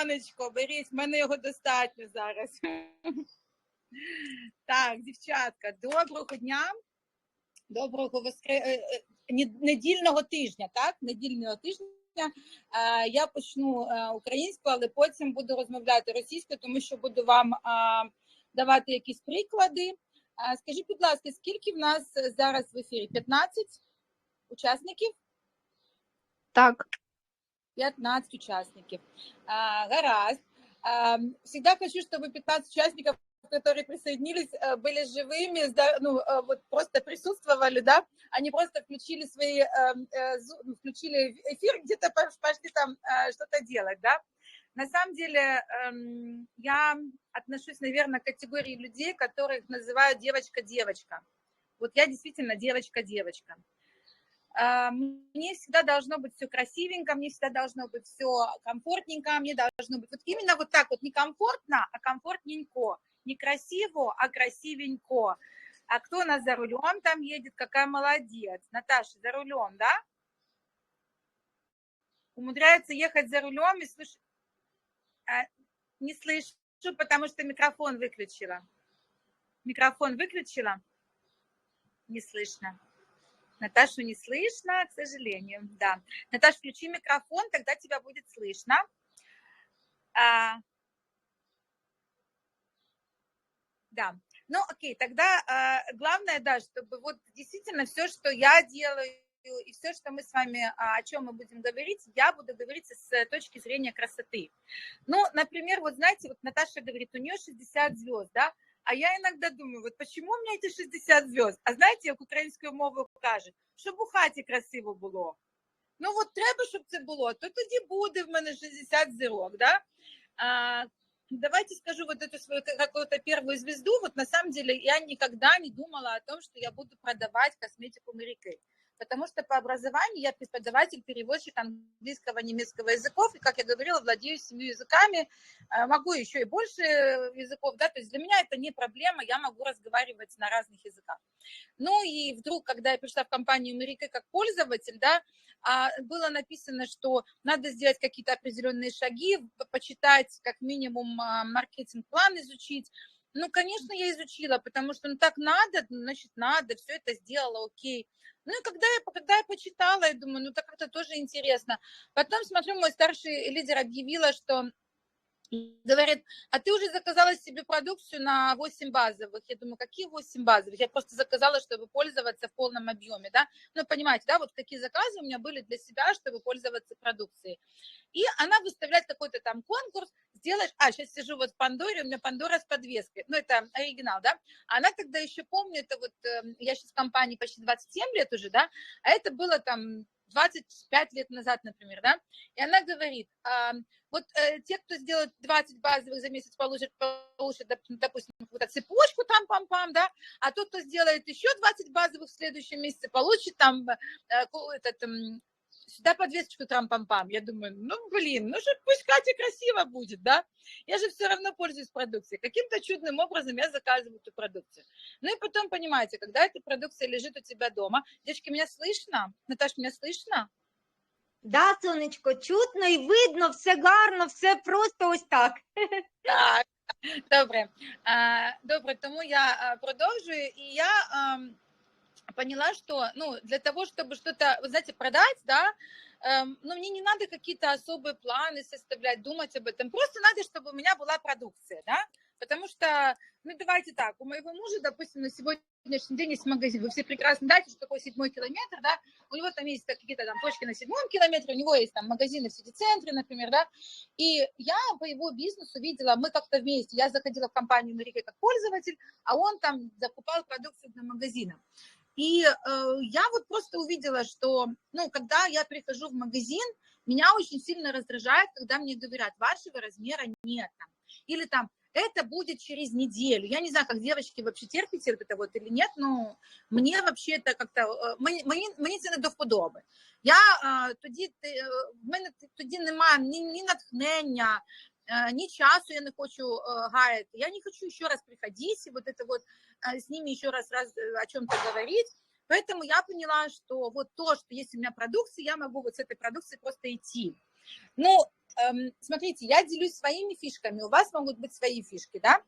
сонечко, беріть, в мене його достатньо зараз. Так, дівчатка, доброго дня, доброго воскре... е, е, недільного тижня, так? Недільного тижня. Е, Я почну українською, але потім буду розмовляти російською, тому що буду вам давати якісь приклади. Скажіть, будь ласка, скільки в нас зараз в ефірі? 15 учасників? Так, 15 участников. А, Гаразд. А, Всегда хочу, чтобы 15 участников, которые присоединились, э, были живыми, ну, э, вот просто присутствовали, да, они просто включили свои, э, ну, включили эфир, где-то пош- пошли там что-то делать, да. На самом деле, эм, я отношусь, наверное, к категории людей, которых называют девочка-девочка. Вот я действительно девочка-девочка. А, мне всегда должно быть все красивенько, мне всегда должно быть все комфортненько, мне должно быть вот именно вот так вот, не комфортно, а комфортненько, не красиво, а красивенько. А кто у нас за рулем там едет, какая молодец. Наташа, за рулем, да? Умудряется ехать за рулем и слушать. не слышу, потому что микрофон выключила. Микрофон выключила? Не слышно. Наташу не слышно, к сожалению, да. Наташа, включи микрофон, тогда тебя будет слышно. А, да, ну окей, тогда а, главное, да, чтобы вот действительно все, что я делаю, и все, что мы с вами, а, о чем мы будем говорить, я буду говорить с точки зрения красоты. Ну, например, вот знаете, вот Наташа говорит, у нее 60 звезд, да, а я иногда думаю, вот почему у меня эти 60 звезд? А знаєте, як українською мовою кажуть, щоб у хаті красиво було. Ну от треба, щоб це було, то тоді буде в мене 60 зірок, да? А, давайте скажу вот эту свою какую-то первую звезду. Вот на самом деле я никогда не думала о том, что я буду продавать косметику Mary Kay. Потому что по образованию я преподаватель, переводчик английского, немецкого языков, и, как я говорила, владею семью языками, а, могу еще и больше языков, да, то есть для меня это не проблема, я могу разговаривать на разных языках. Ну и вдруг, когда я пришла в компанию Марика как пользователь, да, а, было написано, что надо сделать какие-то определенные шаги, почитать как минимум а, маркетинг-план изучить. Ну, конечно, я изучила, потому что ну так надо, значит, надо, все это сделала, окей. Ну и когда я, когда я почитала, я думаю, ну так как-то тоже интересно. Потом смотрю, мой старший лидер объявила, что говорит, а ты уже заказала себе продукцию на 8 базовых. Я думаю, какие 8 базовых? Я просто заказала, чтобы пользоваться в полном объеме, да. Ну, понимаете, да, вот какие заказы у меня были для себя, чтобы пользоваться продукцией. И она выставляет какой-то там конкурс, сделаешь, а, сейчас сижу вот в Пандоре, у меня Пандора с подвеской, ну, это оригинал, да. Она тогда еще, помню, это вот, э, я сейчас в компании почти 27 лет уже, да, а это было там 25 лет назад, например, да, и она говорит, а, вот э, те, кто сделает 20 базовых за месяц, получат, получат доп- допустим, какую-то цепочку там пам-пам, да, а тот, кто сделает еще 20 базовых в следующем месяце, получит там э, этот, сюда подвесочку трам-пам-пам. Я думаю, ну, блин, ну же пусть Катя красиво будет, да? Я же все равно пользуюсь продукцией. Каким-то чудным образом я заказываю эту продукцию. Ну и потом, понимаете, когда эта продукция лежит у тебя дома, девочки, меня слышно? Наташ, меня слышно? да, сонечко, чутно і видно, все гарно, все просто ось так. Так, добре. А, Добре, тому я а, продовжую. І я поняла, что, ну, для того, чтобы что-то, вы знаете, продать, да, эм, ну, мне не надо какие-то особые планы составлять, думать об этом. Просто надо, чтобы у меня была продукция, да, потому что, ну, давайте так, у моего мужа, допустим, на сегодняшний день есть магазин, вы все прекрасно знаете, что такое седьмой километр, да, у него там есть какие-то там точки на седьмом километре, у него есть там магазины в сити-центре, например, да, и я по его бизнесу видела, мы как-то вместе, я заходила в компанию Марика как пользователь, а он там закупал продукцию для магазина. И э, я вот просто увидела, что, ну, когда я прихожу в магазин, меня очень сильно раздражает, когда мне говорят, вашего размера нет. Там. Или там, это будет через неделю. Я не знаю, как девочки вообще терпите это вот или нет, но мне вообще это как-то, е, мені, мені, мені це не до вподоби. Я е, тоді, те- е, в мене тоді немає ні, ні натхнення, е, ні часу я не хочу е, гаяти. Я не хочу еще раз приходить и вот это вот э, с ними еще раз, раз э, о чем-то говорить. Поэтому я поняла, что вот то, что есть у меня продукция, я могу вот с этой продукцией просто идти. Ну, эм, смотрите, я делюсь своими фишками, у вас могут быть свои фишки, да?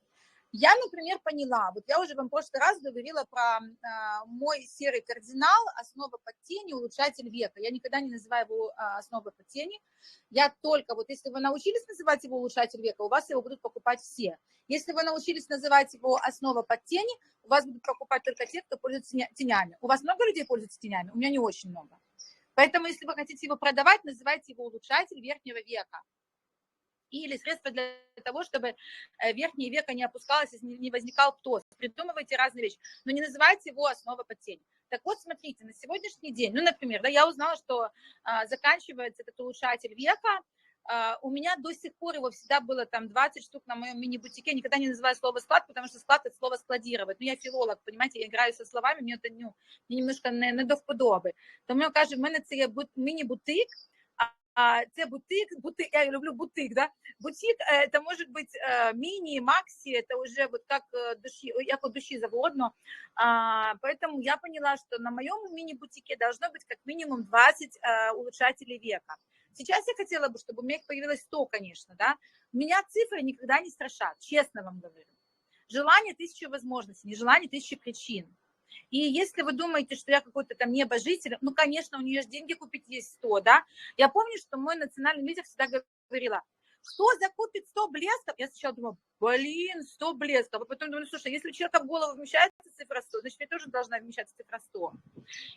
Я, например, поняла, вот я уже вам в прошлый раз говорила про э, мой серый кардинал, основа под тени, улучшатель века. Я никогда не называю его э, основой под тени. Я только, вот если вы научились называть его улучшатель века, у вас его будут покупать все. Если вы научились называть его основа под тени, у вас будут покупать только те, кто пользуется тенями. У вас много людей пользуются тенями? У меня не очень много. Поэтому, если вы хотите его продавать, называйте его улучшатель верхнего века или средства для того, чтобы э, верхнее веко не опускалось, не возникал птоз. Придумывайте разные вещи, но не называйте его основа под тень. Так вот, смотрите, на сегодняшний день, ну, например, да, я узнала, что а, заканчивается этот улучшатель века, а, у меня до сих пор его всегда было там 20 штук на моем мини-бутике. Я никогда не называю слово склад, потому что склад это слово складировать. Ну, я филолог, понимаете, я играю со словами, мне это ну, немножко не, не до вподоби. Тому каже, в мене це є міні-бутик, а це бутик, бутик, я люблю бутик, да? Бутик это может быть мини, макси, это уже вот как души, як у души заводно. А, поэтому я поняла, что на моем мини-бутике должно быть как минимум 20 улучшателей века. Сейчас я хотела бы, чтобы у меня их появилось 100, конечно, да. Меня цифры никогда не страшат, честно вам говорю. Желание тысячи возможностей, не желание тысячи причин. И если вы думаете, что я какой-то там небожитель, ну, конечно, у нее же деньги купить есть 100, да. Я помню, что мой национальный лидер всегда говорила, кто закупит 100 блесков? Я сначала думала, блин, 100 блесков. А потом думаю, слушай, если у человека в голову вмещается цифра 100, значит, мне тоже должна вмещаться цифра 100.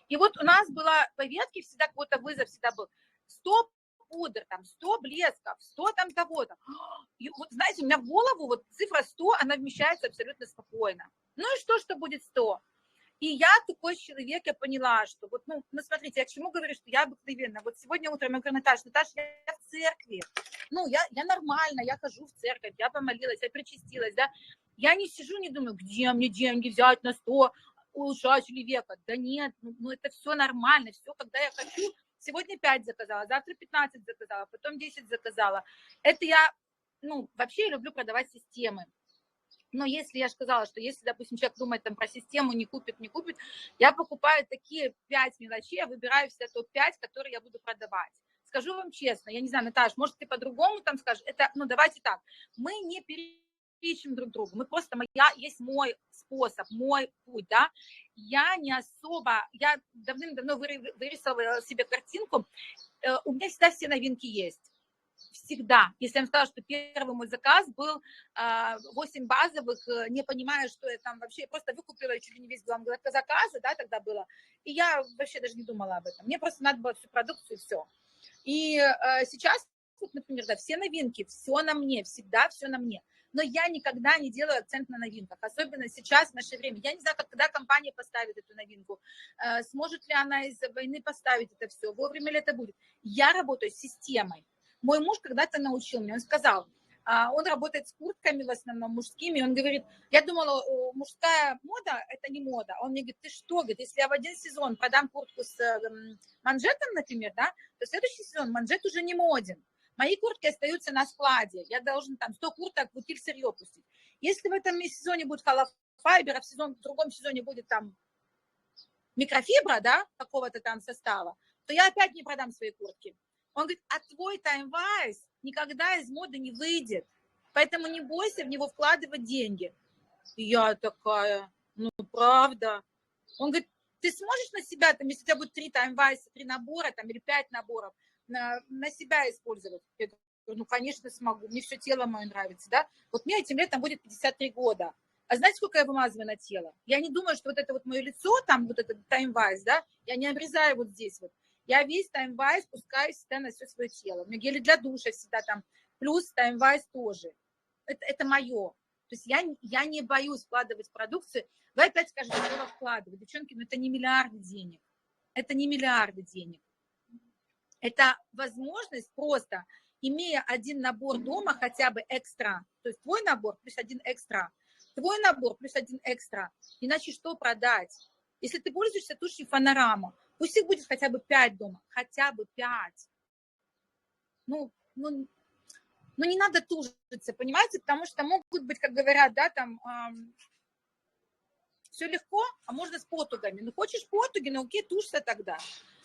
И вот у нас была по ветке всегда какой-то вызов всегда был. 100 пудр, там 100 блесков, 100 там того-то. И вот, знаете, у меня в голову вот цифра 100, она вмещается абсолютно спокойно. Ну и что, что будет 100? И я такой человек, я поняла, что вот, ну, ну, смотрите, я к чему говорю, что я обыкновенно. Вот сегодня утром я говорю, Наташа, Наташа, я в церкви. Ну, я, я нормально, я хожу в церковь, я помолилась, я причастилась, да. Я не сижу, не думаю, где мне деньги взять на 100 улучшателей века. Да нет, ну, ну это все нормально, все, когда я хочу, сегодня 5 заказала, завтра 15 заказала, потом 10 заказала. Это я, ну, вообще я люблю продавать системы. Но если я сказала, что если, допустим, человек думает там про систему, не купит, не купит, я покупаю такие пять мелочей, я выбираю все топ-5, которые я буду продавать. Скажу вам честно, я не знаю, Наташ, может, ты по-другому там скажешь, это, ну, давайте так, мы не перечим друг другу, мы просто, я, есть мой способ, мой путь, да, я не особо, я давным-давно вырисовала себе картинку, э, у меня всегда все новинки есть всегда. Если я вам сказала, что первый мой заказ был 8 а, базовых, э, не понимая, что я там вообще, просто выкупила чуть ли не весь главный заказа, да, тогда было, и я вообще даже не думала об этом. Мне просто надо было всю продукцию и все. И э, сейчас, например, да, все новинки, все на мне, всегда все на мне но я никогда не делаю акцент на новинках, особенно сейчас, в наше время. Я не знаю, когда компания поставит эту новинку, э, сможет ли она из-за войны поставить это все, вовремя ли это будет. Я работаю с системой. Мой муж когда-то научил меня, он сказал, а, он работает с куртками в основном мужскими, он говорит, я думала, мужская мода – это не мода. Он мне говорит, ты что, говорит, если я в один сезон продам куртку с эм, манжетом, например, да, то следующий сезон манжет уже не моден. Мои куртки остаются на складе, я должен там 100 курток в утиль сырье пустить. Если в этом сезоне будет холофайбер, а в, сезон, в другом сезоне будет там микрофибра, да, какого-то там состава, то я опять не продам свои куртки. Он говорит, а твой таймвайс никогда из моды не выйдет, поэтому не бойся в него вкладывать деньги. Я такая, ну правда. Он говорит, ты сможешь на себя, там, если у тебя будет три таймвайса, три набора, там, или пять наборов, на, на себя использовать? Я говорю, ну, конечно, смогу, мне все тело мое нравится, да. Вот мне этим летом будет 53 года. А знаете, сколько я вымазываю на тело? Я не думаю, что вот это вот мое лицо, там вот этот таймвайс, да, я не обрезаю вот здесь вот. Я весь таймвайс спускаю всегда на все свое тело. У меня гели для душа всегда там, плюс таймвайс тоже. Это, это мое. То есть я, я не боюсь вкладывать продукцию. Вы опять скажете, что вкладывать. Девчонки, ну это не миллиарды денег. Это не миллиарды денег. Это возможность просто, имея один набор дома, хотя бы экстра, то есть твой набор плюс один экстра, твой набор плюс один экстра, иначе что продать? Если ты пользуешься тушью фанорама, Пусть их будет хотя бы пять дома, хотя бы пять. Ну, ну, ну не надо тужиться, понимаете, потому что могут быть, как говорят, да, там эм, все легко, а можно с потугами. Ну, хочешь потуги, ну окей, тушься тогда.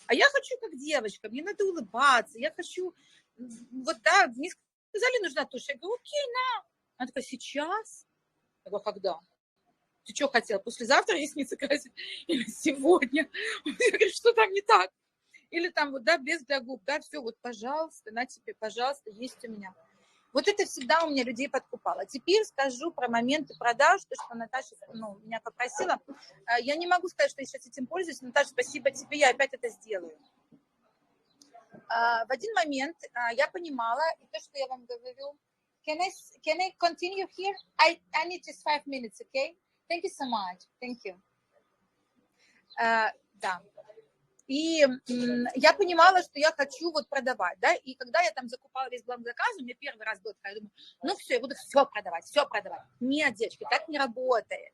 А я хочу как девочка, мне надо улыбаться, я хочу вот да, мне сказали, нужна тушь. Я говорю, окей, на. Она такая, сейчас? Я говорю, когда? Ты что хотела, послезавтра ресницы красить? Или сегодня? Я говорю, что там не так? Или там вот, да, без для губ, да, все, вот, пожалуйста, на тебе, пожалуйста, есть у меня. Вот это всегда у меня людей подкупало. Теперь скажу про моменты продаж, то, что Наташа ну, меня попросила. А, я не могу сказать, что я сейчас этим пользуюсь. Наташа, спасибо тебе, я опять это сделаю. А, в один момент а, я понимала, и то, что я вам говорю, can I, can I continue here? I, I need just five minutes, okay? Thank you so much. Thank you. Uh, да. И я понимала, что я хочу вот продавать, да, и когда я там закупала весь бланк заказа, у меня первый раз был такая, я думаю, ну все, я буду все продавать, все продавать. Нет, девочки, так не работает.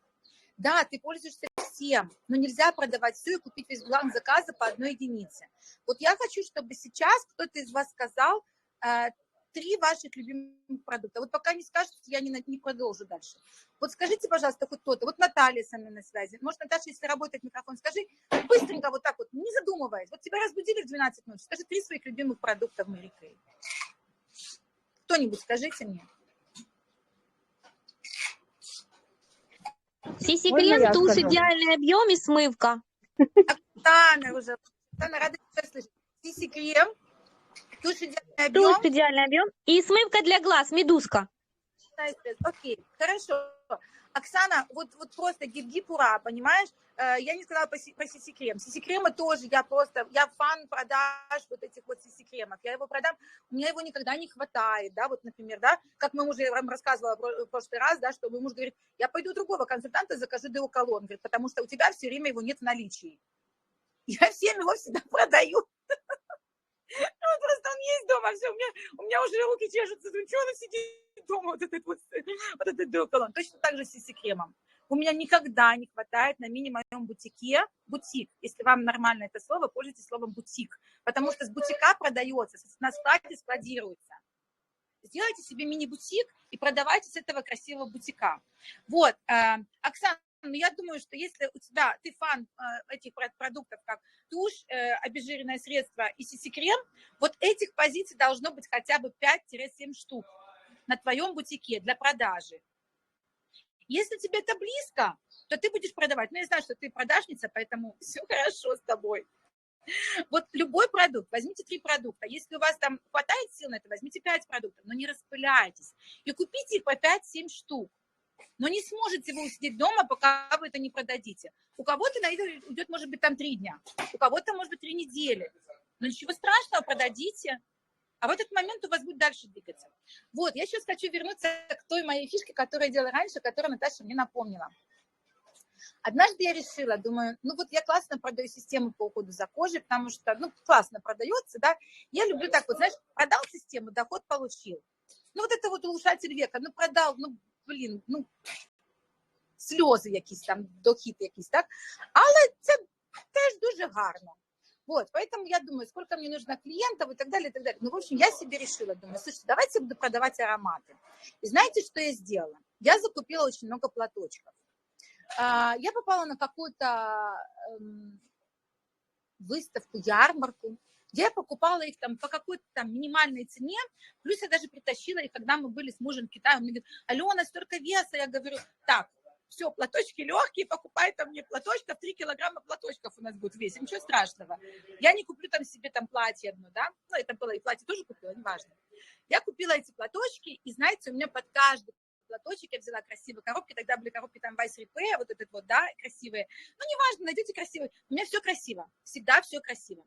Да, ты пользуешься всем, но нельзя продавать все и купить весь бланк заказа по одной единице. Вот я хочу, чтобы сейчас кто-то из вас сказал, э, три ваших любимых продукта. Вот пока не скажете, я не, не продолжу дальше. Вот скажите, пожалуйста, хоть кто-то. Вот Наталья со мной на связи. Может, Наташа, если работает микрофон, скажи быстренько вот так вот, не задумываясь. Вот тебя разбудили в 12 ночи. Скажи три своих любимых продукта в Мэри Кей. Кто-нибудь скажите мне. Сиси крем, тушь, идеальный объем и смывка. Оксана уже. Оксана, рада тебя слышать. Сиси крем, Тушь идеальный объем. Тушь идеальный объем. И смывка для глаз, медузка. Окей, хорошо. Оксана, вот, вот просто гиб-гиб-ура, понимаешь? Э, я не сказала про, про сиси-крем. Сиси-кремы тоже, я просто, я фан продаж вот этих вот сиси-кремов. Я его продам, у меня его никогда не хватает, да, вот, например, да, как мы уже, вам рассказывала в прошлый раз, да, что мой муж говорит, я пойду другого консультанта, закажу деоколон, говорит, потому что у тебя все время его нет в наличии. Я всем его всегда продаю. Ну, просто он есть дома, все, у меня, у меня уже руки чешутся, ну, что он сидит дома, вот этот вот, вот этот доколон. Точно так же с сиси-кремом. У меня никогда не хватает на мини-моем бутике, бутик, если вам нормально это слово, пользуйтесь словом бутик, потому что с бутика продается, на складе складируется. Сделайте себе мини-бутик и продавайте с этого красивого бутика. Вот, э, Оксана, но я думаю, что если у тебя, ты фан э, этих продуктов, как тушь, э, обезжиренное средство и сиси-крем, вот этих позиций должно быть хотя бы 5-7 штук на твоем бутике для продажи. Если тебе это близко, то ты будешь продавать. Ну, я знаю, что ты продажница, поэтому все хорошо с тобой. Вот любой продукт, возьмите три продукта. Если у вас там хватает сил на это, возьмите пять продуктов, но не распыляйтесь. И купите их по 5-7 штук но не сможете вы усидеть дома, пока вы это не продадите. У кого-то на это уйдет, может быть, там три дня, у кого-то, может быть, три недели. Но ничего страшного, продадите. А в этот момент у вас будет дальше двигаться. Вот, я сейчас хочу вернуться к той моей фишке, которую я делала раньше, которую Наташа мне напомнила. Однажды я решила, думаю, ну вот я классно продаю систему по уходу за кожей, потому что, ну, классно продается, да. Я люблю так вот, знаешь, продал систему, доход получил. Ну, вот это вот улучшатель века, ну, продал, ну, блін, ну, сльози якісь там, дохід якийсь, так? Але це теж дуже гарно. Вот, поэтому я думаю, сколько мне нужно клиентов и так далее, и так далее. Ну, в общем, я себе решила, думаю, слушайте, давайте я буду продавать ароматы. И знаете, что я сделала? Я закупила очень много платочков. Я попала на какую-то эм, выставку, ярмарку, где я покупала их там по какой-то там минимальной цене, плюс я даже притащила их, когда мы были с мужем в Китае, он мне говорит, Алена, столько веса, я говорю, так, все, платочки легкие, покупай там мне платочков, 3 килограмма платочков у нас будет весить, ничего страшного. Я не куплю там себе там платье одно, да, ну, это было и платье тоже купила, неважно. Я купила эти платочки, и знаете, у меня под каждый платочек, я взяла красивые коробки, тогда были коробки там Vice Repair, вот этот вот, да, красивые. Ну, неважно, найдете красивые. У меня все красиво, всегда все красиво.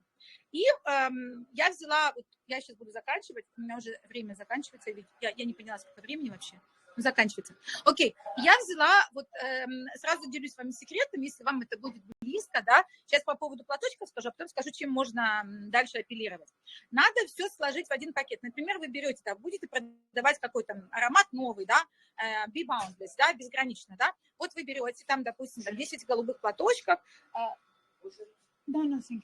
И эм, я взяла, вот я сейчас буду заканчивать, у меня уже время заканчивается, я, я не поняла, сколько времени вообще заканчивается. Окей, я взяла, вот эм, сразу делюсь с вами секретом, если вам это будет близко, да, сейчас по поводу платочка скажу, а потом скажу, чем можно дальше апеллировать. Надо все сложить в один пакет. Например, вы берете, да, будете продавать какой-то аромат новый, да, э, Be Boundless, да, безгранично, да, вот вы берете там, допустим, там 10 голубых платочков, э, you.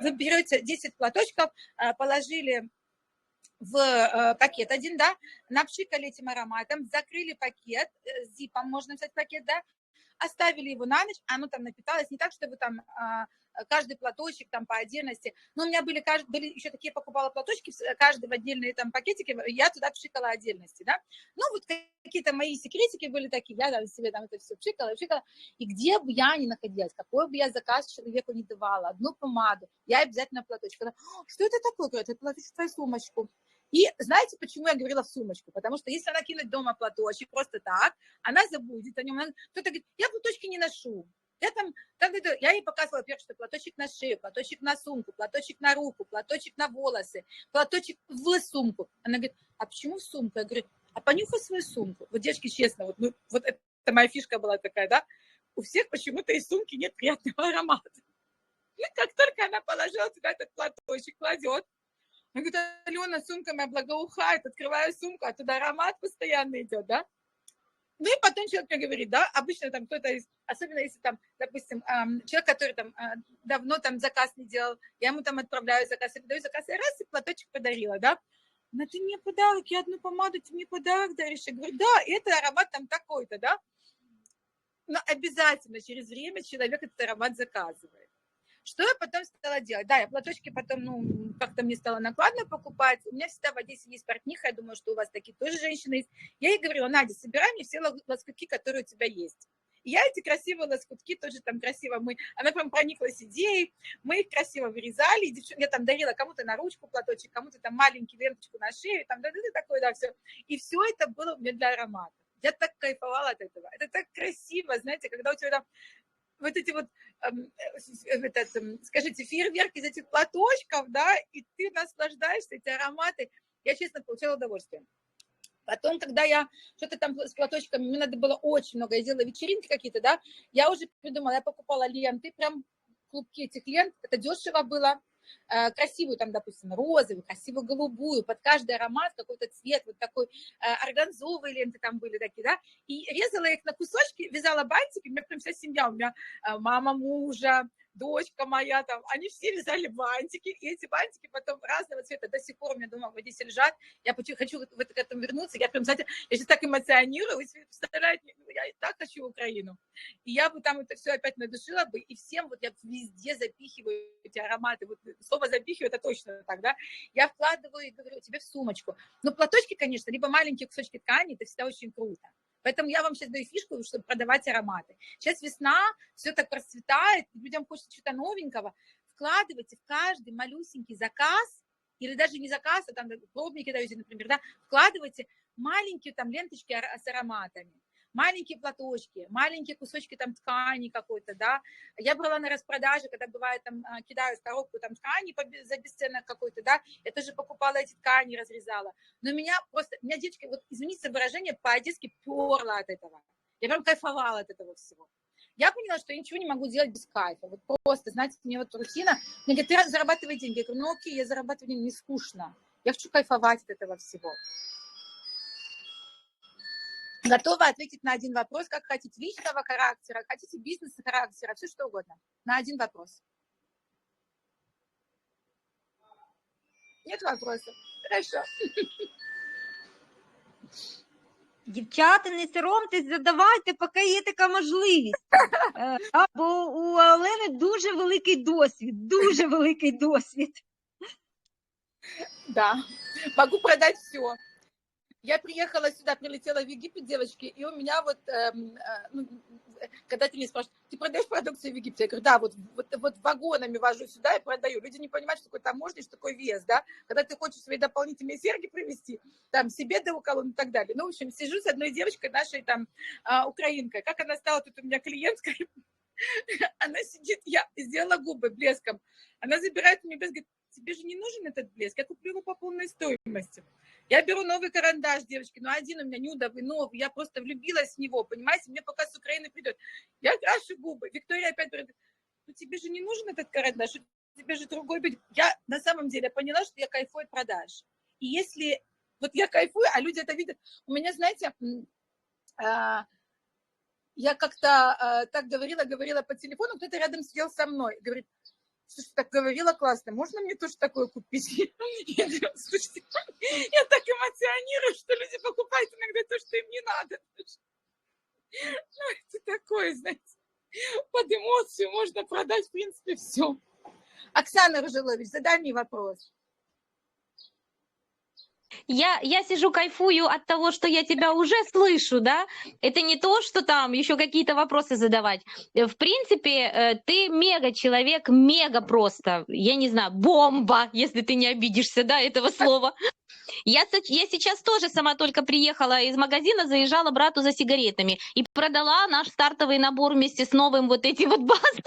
Вы берете 10 платочков, э, положили в э, пакет один, да, напшикали этим ароматом, закрыли пакет, э, зипом можно взять пакет, да, оставили его на ночь, оно там напиталось, не так, чтобы там а, каждый платочек там по отдельности. Но у меня были, были еще такие, покупала платочки, каждый в отдельные там пакетики, я туда пшикала отдельности, да. Ну, вот какие-то мои секретики были такие, я там себе там это все пшикала, пшикала. И где бы я ни находилась, какой бы я заказ человеку не давала, одну помаду, я обязательно платочек. Что это такое? Это платочек в твою сумочку. И знаете, почему я говорила в сумочку? Потому что если она кинет дома платочек просто так, она забудет о нем. Кто-то говорит, я платочки не ношу. Я там, так, я ей показывала, во что платочек на шею, платочек на сумку, платочек на руку, платочек на волосы, платочек в сумку. Она говорит, а почему в сумку? Я говорю, а понюхай свою сумку. Вот, девочки, честно, вот, ну, вот это моя фишка была такая, да, у всех почему-то из сумки нет приятного аромата. И как только она положила туда этот платочек, кладет, она говорит, Алена, сумка моя благоухает, открываю сумку, а туда аромат постоянно идет, да? Ну и потом человек мне говорит, да, обычно там кто-то из, особенно если там, допустим, человек, который там а, давно там заказ не делал, я ему там отправляю заказ, я подаю заказ, и раз, и платочек подарила, да, но ты мне подарок, я одну помаду, ты мне подарок даришь. Я говорю, да, это аромат там такой-то, да. Но обязательно через время человек этот аромат заказывает. Что я потом стала делать? Да, я платочки потом, ну, как-то мне стало накладно покупать. У меня всегда в Одессе есть портниха, я думаю, что у вас такие тоже женщины есть. Я ей говорила, Надя, собирай мне все лоскутки, которые у тебя есть. И я эти красивые лоскутки тоже там красиво мы, она прям прониклась идеей, мы их красиво вырезали, я там дарила кому-то на ручку платочек, кому-то там маленький ленточку на шею, там да, да, да, такое, да, все. И все это было у меня для аромата. Я так кайфовала от этого. Это так красиво, знаете, когда у тебя там вот эти вот, эм, э, этот, эм, скажите, фейерверк из этих платочков, да, и ты наслаждаешься, эти ароматы. Я, честно, получала удовольствие. Потом, когда я что-то там с платочками, мне надо было очень много, я делала вечеринки какие-то, да, я уже придумала, я покупала ленты, прям клубки этих лент, это дешево было, красивую, там, допустим, розовую, красивую голубую, под каждый аромат какой-то цвет, вот такой э, органзовые ленты там были такие, да, и резала их на кусочки, вязала бантики, у меня прям вся семья, у меня э, мама мужа, дочка моя там, они все вязали бантики, и эти бантики потом разного цвета. До сих пор у меня дома в лежат, я хочу в это, к этому вернуться, я прям, знаете, я сейчас так эмоционирую, вы себе представляете, ну, я и так хочу Украину, и я бы там это все опять надушила бы, и всем вот я везде запихиваю эти ароматы, вот слово запихиваю, это точно так, да, я вкладываю и говорю тебе в сумочку, но платочки, конечно, либо маленькие кусочки ткани, это всегда очень круто, Поэтому я вам сейчас даю фишку, чтобы продавать ароматы. Сейчас весна, все так процветает, людям хочется чего-то новенького. Вкладывайте в каждый малюсенький заказ, или даже не заказ, а там пробники даете, например, да, вкладывайте маленькие там ленточки с ароматами маленькие платочки, маленькие кусочки там ткани какой-то, да. Я брала на распродаже, когда бывает там а, кидаю в коробку там ткани за бесценок какой-то, да, я тоже покупала эти ткани, разрезала. Но меня просто, меня девочка, вот извините за выражение, по-одесски перла от этого. Я прям кайфовала от этого всего. Я поняла, что я ничего не могу делать без кайфа. Вот просто, знаете, мне вот рутина. Мне говорят, ты зарабатывай деньги. Я говорю, ну окей, я зарабатываю деньги, не скучно. Я хочу кайфовать от этого всего. Готова ответить на один вопрос, как хотите, личного характера, хотите бизнеса характера, все что угодно. На один вопрос. Нет вопросов? Хорошо. Дівчата, не соромтесь, задавайте, поки є така можливість. Бо у Олени дуже великий досвід, дуже великий досвід. Да, могу продать все. Я приехала сюда, прилетела в Египет, девочки, и у меня вот, эм, э, ну, когда ты мне спрашиваешь, ты продаешь продукцию в Египте? Я говорю, да, вот, вот, вот вагонами вожу сюда и продаю. Люди не понимают, что такое таможня, что такое вес, да? Когда ты хочешь свои дополнительные серьги привезти, там, себе до уколон и так далее. Ну, в общем, сижу с одной девочкой нашей там, э, украинкой. Как она стала тут у меня клиенткой, она сидит, я сделала губы блеском. Она забирает мне блеск, говорит, тебе же не нужен этот блеск, я куплю его по полной стоимости. Я беру новый карандаш, девочки, но один у меня нюдовый, новый, я просто влюбилась в него, понимаете, мне пока с Украины придет. Я крашу губы, Виктория опять говорит, ну тебе же не нужен этот карандаш, тебе же другой будет. Я на самом деле поняла, что я кайфую от продаж. И если вот я кайфую, а люди это видят, у меня, знаете, а, я как-то а, так говорила, говорила по телефону, кто-то рядом сидел со мной, говорит, слушай, так говорила классно, можно мне тоже такое купить? Я говорю, слушайте, я так эмоционирую, что люди покупают иногда то, что им не надо. Ну, это такое, знаете. под эмоцию можно продать, в принципе, все. Оксана Ружилович, задай мне вопрос. Я, я сижу, кайфую от того, что я тебя уже слышу, да? Это не то, что там еще какие-то вопросы задавать. В принципе, э, ты мега человек, мега просто, я не знаю, бомба, если ты не обидишься, да, этого слова. Я, я сейчас тоже сама только приехала из магазина, заезжала брату за сигаретами и продала наш стартовый набор вместе с новым вот этим вот базом.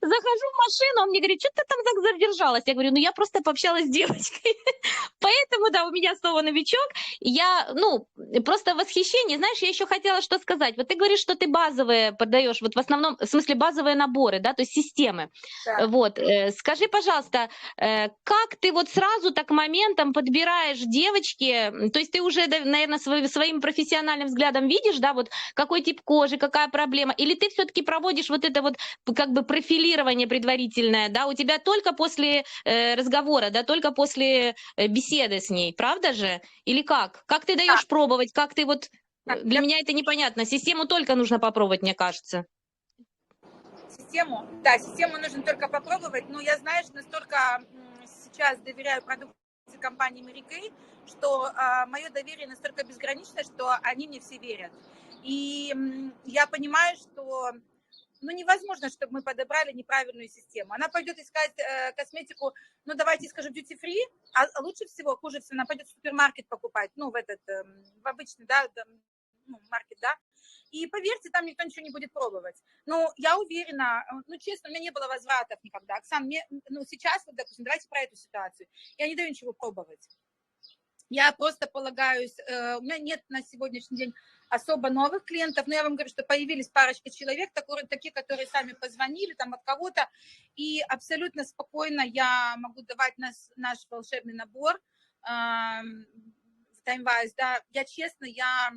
Захожу в машину, он мне говорит, что ты там так задержалась? Я говорю, ну я просто пообщалась с девочкой. Поэтому, да, у меня снова новичок. Я, ну, просто восхищение. Знаешь, я еще хотела что сказать. Вот ты говоришь, что ты базовые подаешь, вот в основном, в смысле базовые наборы, да, то есть системы. Да. Вот, э, скажи, пожалуйста, э, как ты вот сразу так моментом подбираешь девочки, то есть ты уже, наверное, своим профессиональным взглядом видишь, да, вот какой тип кожи, какая проблема, или ты все-таки проводишь вот это вот как бы профилирование предварительное, да, у тебя только после э, разговора, да, только после э, беседы с ней, правда же? Или как? Как ты даешь да. пробовать, как ты вот, э, для меня это непонятно, систему только нужно попробовать, мне кажется систему. Да, систему нужно только попробовать. Но я, знаешь, настолько сейчас доверяю продукту компании Mary Kay, что а, мое доверие настолько безграничное, что они мне все верят. И я понимаю, что ну, невозможно, чтобы мы подобрали неправильную систему. Она пойдет искать э, косметику, ну, давайте скажем, duty free, а лучше всего, хуже всего, она пойдет в супермаркет покупать, ну, в этот, э, в обычный, да, ну, маркет, да, и поверьте, там никто ничего не будет пробовать. Но я уверена, э, ну, честно, у меня не было возвратов никогда. Оксан, мне, ну, сейчас, вот, допустим, давайте про эту ситуацию. Я не даю ничего пробовать. Я просто полагаюсь, э, у меня нет на сегодняшний день особо новых клиентов, но я вам говорю, что появились парочка человек, такие, которые сами позвонили там от кого-то, и абсолютно спокойно я могу давать нас, наш волшебный набор э, в TimeWise, да, я честно, я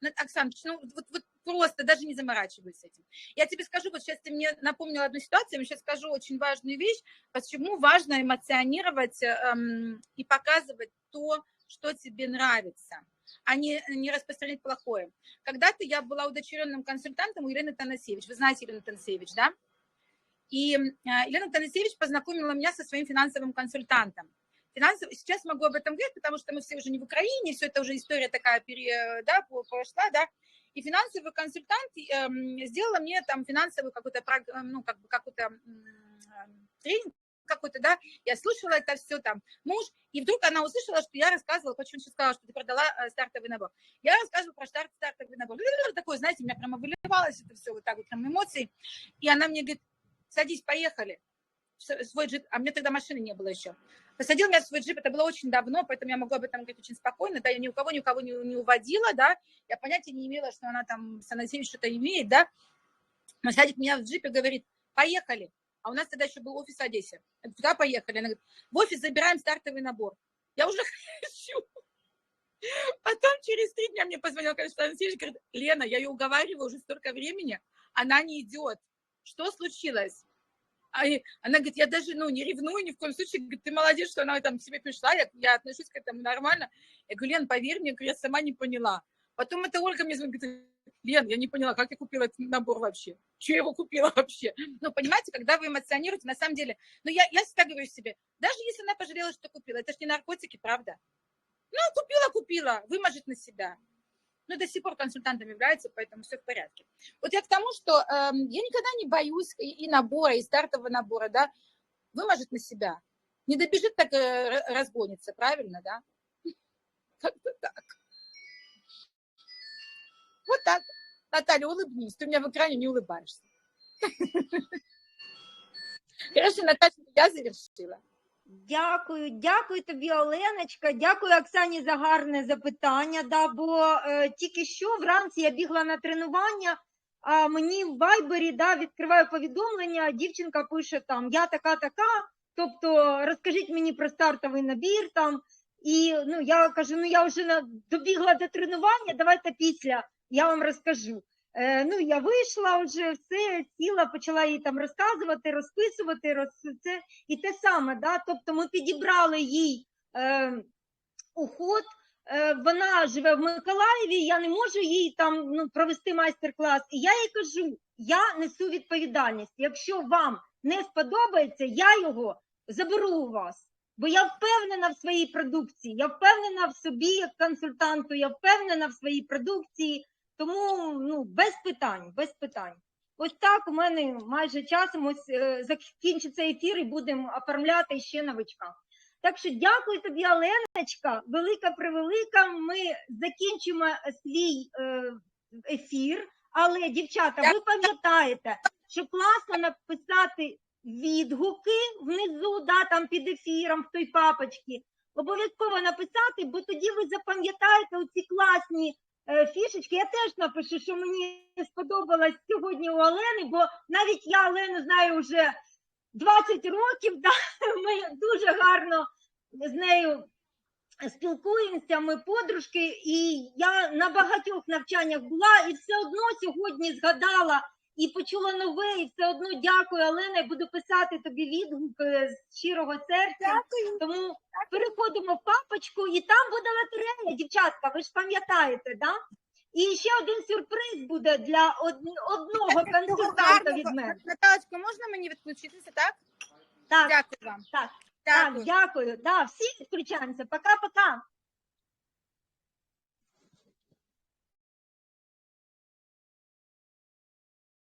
ну, Оксана, ну вот, вот просто даже не заморачивайся этим. Я тебе скажу, вот сейчас ты мне напомнила одну ситуацию, я сейчас скажу очень важную вещь, почему важно эмоционировать эм, и показывать то, что тебе нравится, а не, не распространять плохое. Когда-то я была удочеренным консультантом у Елены Танасевич. Вы знаете Елену Танасевич, да? И э, Елена Танасевич познакомила меня со своим финансовым консультантом финансово, сейчас могу об этом говорить, потому что мы все уже не в Украине, все это уже история такая пере, да, прошла, да, и финансовый консультант э, сделала мне там финансовый какой-то, ну, как бы какой-то э, тренинг, какой-то, да, я слушала это все там, муж, и вдруг она услышала, что я рассказывала, почему сейчас сказала, что ты продала э, стартовый набор. Я рассказывала про старт, стартовый набор. Такое, знаете, у меня прямо выливалось это все вот так вот, прям эмоции. И она мне говорит, садись, поехали. Свой джип, а мне тогда машины не было еще посадил меня в свой джип, это было очень давно, поэтому я могу об этом говорить очень спокойно, да, я ни у кого, ни у кого не, не уводила, да, я понятия не имела, что она там с что-то имеет, да, но садит меня в джип и говорит, поехали, а у нас тогда еще был офис в Одессе, туда поехали, она говорит, в офис забираем стартовый набор, я уже хочу, Потом через три дня мне позвонил, конечно, Анасеевич, говорит, Лена, я ее уговариваю уже столько времени, она не идет. Что случилось? А она говорит, я даже, ну, не ревную ни в коем случае, говорит, ты молодец, что она там к себе пришла, я, я отношусь к этому нормально. Я говорю, Лен, поверь мне, я сама не поняла. Потом это Ольга мне звонит, говорит, Лен, я не поняла, как я купила этот набор вообще? Что я его купила вообще? Ну, понимаете, когда вы эмоционируете, на самом деле, ну, я, я всегда говорю себе, даже если она пожалела, что купила, это же не наркотики, правда? Ну, купила, купила, выможет на себя но до сих пор консультантом является, поэтому все в порядке. Вот я к тому, что э, я никогда не боюсь и, и набора, и стартового набора, да, выможет на себя. Не добежит, так э, разгонится, правильно, да? Как-то так. Вот так. Наталья, улыбнись, ты у меня в экране не улыбаешься. Хорошо, Наталья, я завершила. Дякую, дякую тобі, Оленочка. Дякую Оксані за гарне запитання. Да, Бо е, тільки що вранці я бігла на тренування, а мені в вайбері да, відкриваю повідомлення, дівчинка пише там Я така, така. Тобто розкажіть мені про стартовий набір там. І ну, я кажу, ну я вже добігла до тренування, давайте після я вам розкажу. Е, ну, я вийшла вже, все, сіла, почала їй там розказувати, розписувати, роз... це і те саме. да, Тобто ми підібрали їй е, уход е, вона живе в Миколаєві, я не можу їй там ну, провести майстер-клас. І я їй кажу: я несу відповідальність. Якщо вам не сподобається, я його заберу у вас. Бо я впевнена в своїй продукції, я впевнена в собі як консультанту, я впевнена в своїй продукції, тому ну, без питань, без питань. Ось так у мене майже часом ось е, закінчиться ефір і будемо оформляти ще новичка. Так що дякую тобі, Оленочка, велика превелика. Ми закінчимо свій е, ефір. Але, дівчата, ви пам'ятаєте, що класно написати відгуки внизу, да, там під ефіром в той папочці. Обов'язково написати, бо тоді ви запам'ятаєте оці класні фішечки. Я теж напишу, що мені сподобалось сьогодні у Олени, бо навіть я Олену знаю вже 20 років. Да, ми дуже гарно з нею спілкуємося, ми подружки, і я на багатьох навчаннях була і все одно сьогодні згадала і почула нове, і все одно дякую, Олена, я буду писати тобі відгук е, з щирого серця. Дякую. Тому переходимо в папочку, і там буде лотерея, дівчатка, ви ж пам'ятаєте, да? І ще один сюрприз буде для одного консультанта від мене. Наталочка, можна мені відключитися, так? Так, Дякую вам. так, так, Дякую. дякую. Да, всі відключаємося. Пока-пока.